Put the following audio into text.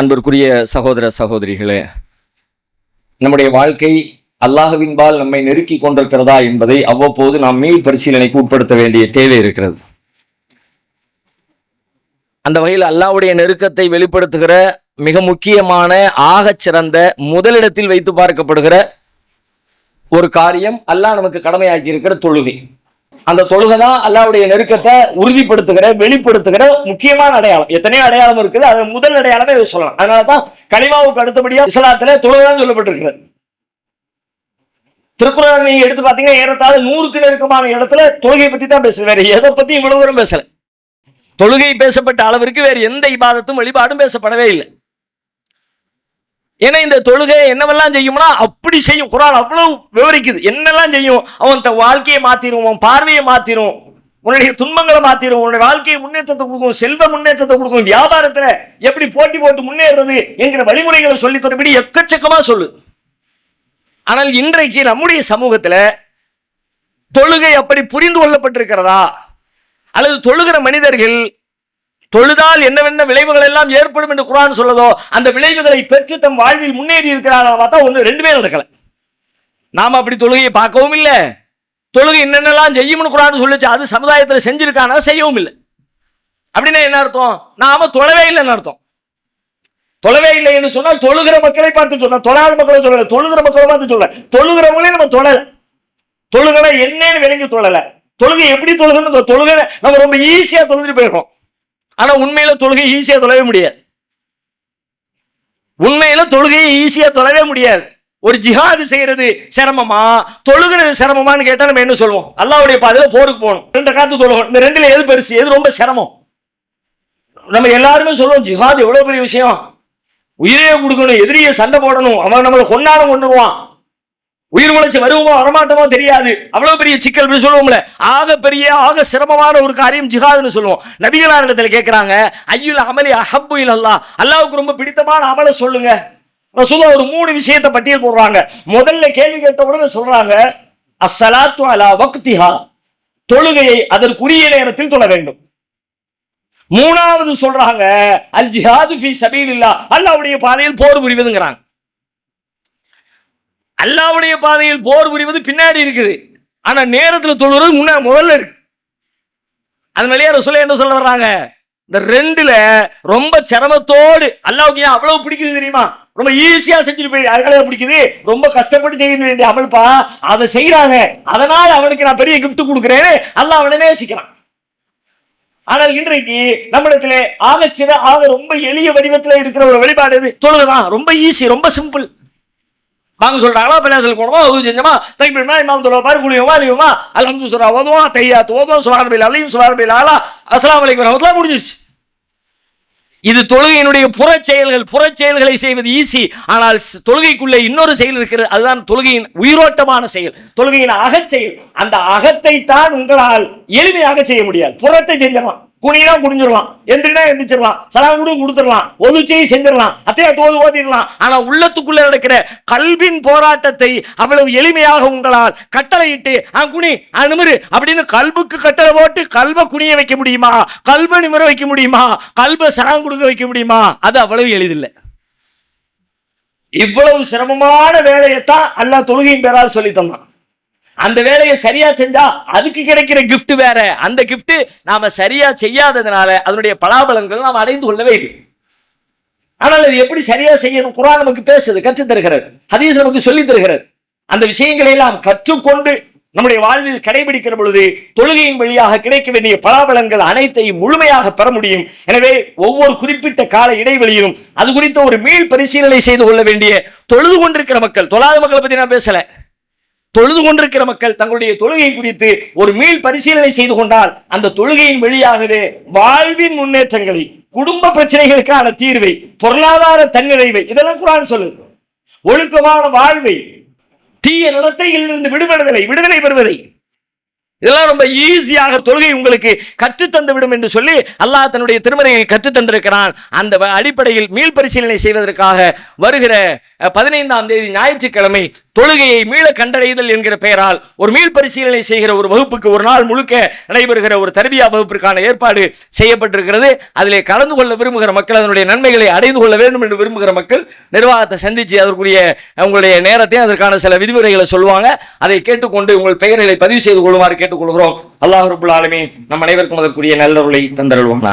அன்பிற்குரிய சகோதர சகோதரிகளே நம்முடைய வாழ்க்கை அல்லாஹ்வின்பால் நம்மை நெருக்கி கொண்டிருக்கிறதா என்பதை அவ்வப்போது நாம் மீள் பரிசீலனைக்கு உட்படுத்த வேண்டிய தேவை இருக்கிறது. அந்த வகையில் அல்லாஹ்வுடைய நெருக்கத்தை வெளிப்படுத்துகிற மிக முக்கியமான ஆகச் சிறந்த முதலிடத்தில் வைத்து பார்க்கப்படுகிற ஒரு காரியம் அல்லாஹ் நமக்கு கடமையாக்கி இருக்கிற தொழுகை. அந்த தொழுகை தான் அல்லாவுடைய நெருக்கத்தை உறுதிப்படுத்துகிற வெளிப்படுத்துகிற முக்கியமான அடையாளம். எத்தனையோ அடையாளம் இருக்குது. அது முதல் அடையாளமே இதை சொல்லலாம். அதனால தான் அடுத்தபடியா இஸ்லாத்துல தொழுகைதான் சொல்லப்பட்டிருக்கிறது. திருக்குறள் நீங்க எடுத்து பாத்தீங்கன்னா ஏறத்தாழ நூறுக்கு நெருக்கமான இடத்துல தொழுகை பத்தி தான் பேசுது வேற எதை பத்தி இவ்வளவு தூரம் பேசல? தொழுகை பேசப்பட்ட அளவிற்கு வேறு எந்த இபாதத்தும் வழிபாடும் பேசப்படவே இல்லை. ஏன்னா இந்த தொழுகை என்னவெல்லாம் செய்யும்னா அப்படி செய்யும். குரான் அவ்வளவு விவரிக்குது. என்னெல்லாம் செய்யும்? அவன் தன் வாழ்க்கையை மாத்திரும் அவன் பார்வையை மாத்திரும் உன்னுடைய துன்பங்களை மாத்திரும் உன்னுடைய வாழ்க்கையை முன்னேற்றத்தை கொடுக்கும் செல்வ முன்னேற்றத்தை கொடுக்கும் வியாபாரத்துல எப்படி போட்டி போட்டு முன்னேறது என்கிற வழிமுறைகளை சொல்லி தரபடி எக்கச்சக்கமா சொல்லு. ஆனால் இன்றைக்கு நம்முடைய சமூகத்துல தொழுகை அப்படி புரிந்து கொள்ளப்பட்டிருக்கிறதா? அல்லது தொழுகிற மனிதர்கள் தொழுதால் என்னவென்ன விளைவுகள் எல்லாம் ஏற்படும் என்று குரான் சொல்லதோ அந்த விளைவுகளை பெற்று தம் வாழ்வில் முன்னேறி இருக்கிறார்கள் பார்த்தா ஒன்று ரெண்டுமே நடக்கலை. நாம் அப்படி தொழுகையை பார்க்கவும் இல்லை. தொழுகை என்னென்னலாம் செய்யும்னு குரான் சொல்லிச்சு அது சமுதாயத்தில் செஞ்சிருக்கானா செய்யவும் இல்லை. அப்படின்னா என்ன அர்த்தம்? நாம தொழவே இல்லைன்னு அர்த்தம். தொழவே இல்லை என்று சொன்னால் தொழுகிற மக்களை பார்த்து சொல்ல தொழாத மக்களை சொல்லல. தொழுகிற மக்களை பார்த்து சொல்ல தொழுகிறவங்களே நம்ம தொழல. தொழுகலை என்னன்னு விளங்கி தொழல. தொழுகை எப்படி தொழுகணும் தொழுகை நம்ம ரொம்ப ஈஸியா தொழுதுட்டு போயிருக்கோம். ஆனா உண்மையில தொழுகை ஈஸியா தொழவே முடியாது. உண்மையில தொழுகையை ஈஸியா தொழவே முடியாது. ஒரு ஜிஹாது செய்யறது சிரமமா? தொழுகிறது சிரமமான்னு கேட்டா நம்ம என்ன சொல்லுவோம்? அல்லாவுடைய பாதையில போருக்கு போகணும். ரெண்டு காத்து தொழுகணும். இந்த ரெண்டுல எது பெருசு? எது ரொம்ப சிரமம்? நம்ம எல்லாருமே சொல்லுவோம் ஜிஹாது எவ்வளவு பெரிய விஷயம்? உயிரையே கொடுக்கணும் எதிரியை சண்டை போடணும். அவன் நம்மளை கொண்டாடம் கொண்டுருவான் உயிர் முளைச்சு வருவோமோ வரமாட்டோமோ தெரியாது. அவ்வளவு பெரிய சிக்கல் சொல்லுவோம்ல. ஆக பெரிய ஆக சிரமமான ஒரு காரியம் ஜிஹாதுன்னு சொல்லுவோம். நபிகளார் இடத்துல கேட்கிறாங்க ஐயுல் அமலி அஹப்பு இல்லல்லா அல்லாவுக்கு ரொம்ப பிடித்தமான அமலை சொல்லுங்க. ரசூலா ஒரு மூணு விஷயத்தை பட்டியல் போடுறாங்க. முதல்ல கேள்வி கேட்ட உடனே சொல்றாங்க அஸ்ஸலாத்து அலா வக்திஹா. தொழுகையை அதற்குரிய நேரத்தில் தொழ வேண்டும். மூணாவது சொல்றாங்க அல் ஜிஹாது ஃபி சபீலில்லா அல்லாஹ்வுடைய பாதையில் போர் புரிவதுங்கிறாங்க. அல்லாவுடைய பாதையில் போர் புரிவது பின்னாடி இருக்குது. ஆனால் நேரத்தில் தொழுவது முன்ன முதல்ல இருக்கு. அது மேலேயே என்ன சொல்ல வர்றாங்க? இந்த ரெண்டுல ரொம்ப சிரமத்தோடு அல்லாவுக்கு ஏன் அவ்வளவு பிடிக்குது தெரியுமா? ரொம்ப ஈஸியா செஞ்சுட்டு போய் அகலையா பிடிக்குது? ரொம்ப கஷ்டப்பட்டு செய்ய வேண்டிய அமல்பா அதை செய்யறாங்க அதனால அவனுக்கு நான் பெரிய கிஃப்ட் கொடுக்குறேன்னு அல்ல அவனை நேசிக்கிறான். ஆனால் இன்றைக்கு நம்மிடத்திலே ஆகச்சிற ஆக ரொம்ப எளிய வடிவத்தில் இருக்கிற ஒரு வழிபாடு எது? தொழுதுதான். ரொம்ப ஈஸி ரொம்ப சிம்பிள் வாங்க சொல்றாங்களா? பள்ளியாசல் கூடமா உதவி செஞ்சோமா? தைப்பிடுமா இமாம் தொழில் பாரு குளியோமா அறிவுமா அலமது சுரா ஓதுவோம் தையா ஓதுவோம் சுவாரபில் அலையும் சுவாரபில் ஆலா அஸ்லாம் வலைக்கம் வரமத்துலாம் முடிஞ்சிருச்சு. இது தொழுகையினுடைய புறச் செயல்கள் புறச் செயல்களை செய்வது ஈஸி ஆனால் தொழுகைக்குள்ளே இன்னொரு செயல் இருக்கிறது. அதுதான் தொழுகையின் உயிரோட்டமான செயல். தொழுகையின் அகச் செயல். அந்த அகத்தை தான் உங்களால் எளிமையாக செய்ய முடியாது. புறத்தை செஞ்சிடலாம் குனினா குனிஞ்சிடலாம். எந்திரினா எந்திரிச்சிடலாம். சலாம் கூட கொடுத்துடலாம். ஒதுச்செய் செஞ்சிடலாம். அத்தையா தோது ஓதிடலாம். ஆனா உள்ளத்துக்குள்ள நடக்கிற கல்வின் போராட்டத்தை அவ்வளவு எளிமையாக உங்களால் கட்டளையிட்டு ஆ குனி ஆ நிமிரு அப்படின்னு கல்புக்கு கட்டளை போட்டு கல்வை குனிய வைக்க முடியுமா? கல்வை நிமிர வைக்க முடியுமா? கல்வை சரம் கொடுக்க வைக்க முடியுமா? அது அவ்வளவு எளிதில்லை. இவ்வளவு சிரமமான வேலையைத்தான் அல்லா தொழுகையின் பேரால் சொல்லி தந்தான். அந்த வேலையை சரியா செஞ்சா அதுக்கு கிடைக்கிற கிஃப்ட் வேற. அந்த கிஃப்ட் நாம சரியா செய்யாததுனால அதனுடைய பலாபலன்கள் நாம் அடைந்து கொள்ளவே இல்லை. ஆனால் அது எப்படி சரியா செய்யணும்? குரான் நமக்கு பேசுது கற்றுத் தருகிறது ஹதீஸ் நமக்கு சொல்லித் தருகிறது. அந்த விஷயங்களை எல்லாம் கற்றுக்கொண்டு நம்முடைய வாழ்வில் கடைபிடிக்கிற பொழுது தொழுகையின் வழியாக கிடைக்க வேண்டிய பலாபலங்கள் அனைத்தையும் முழுமையாக பெற முடியும். எனவே ஒவ்வொரு குறிப்பிட்ட கால இடைவெளியிலும் அது குறித்த ஒரு மீள் பரிசீலனை செய்து கொள்ள வேண்டிய தொழுது கொண்டிருக்கிற மக்கள் தொழாத மக்களை பத்தி நான் பேசலை. தொழுது கொண்டிருக்கிற மக்கள் தங்களுடைய தொழுகை குறித்து ஒரு மீள் பரிசீலனை செய்து கொண்டால் அந்த தொழுகையின் வழியாகவே வாழ்வின் முன்னேற்றங்களை குடும்ப பிரச்சனைகளுக்கான தீர்வை பொருளாதார தன்னிறைவை இதெல்லாம் குரான் சொல்லுது. ஒழுக்கமான வாழ்வை தீய நடத்தையிலிருந்து விடுபடுதலை விடுதலை பெறுவதை. இதெல்லாம் ரொம்ப ஈஸியாக தொழுகை உங்களுக்கு கற்றுத்தந்து விடும் என்று சொல்லி அல்லாஹ் தன்னுடைய திருமறையை கற்றுத்தந்திருக்கிறான் அந்த வ- அடிப்படையில் மீள் பரிசீலனை செய்வதற்காக வருகிற பதினைந்தாம் தேதி ஞாயிற்றுக்கிழமை தொழுகையை மீள கண்டடைதல் என்கிற பெயரால் ஒரு மீள் பரிசீலனை செய்கிற ஒரு வகுப்புக்கு ஒரு நாள் முழுக்க நடைபெறுகிற ஒரு தர்பியா வகுப்பிற்கான ஏற்பாடு செய்யப்பட்டிருக்கிறது. அதிலே கலந்து கொள்ள விரும்புகிற மக்கள் அதனுடைய நன்மைகளை அடைந்து கொள்ள வேண்டும் என்று விரும்புகிற மக்கள் நிர்வாகத்தை சந்தித்து அதற்குரிய உங்களுடைய நேரத்தையும் அதற்கான சில விதிமுறைகளை சொல்லுவாங்க. அதை கேட்டுக்கொண்டு உங்கள் பெயர்களை பதிவு செய்து கொள்ளுமாறு கேட்டுக்கொள்கிறோம். அல்லாஹ் ரபுல் ஆலமீன். நம் அனைவருக்கும் அதற்குரிய நல்லருளை தந்தருள்வோம்னா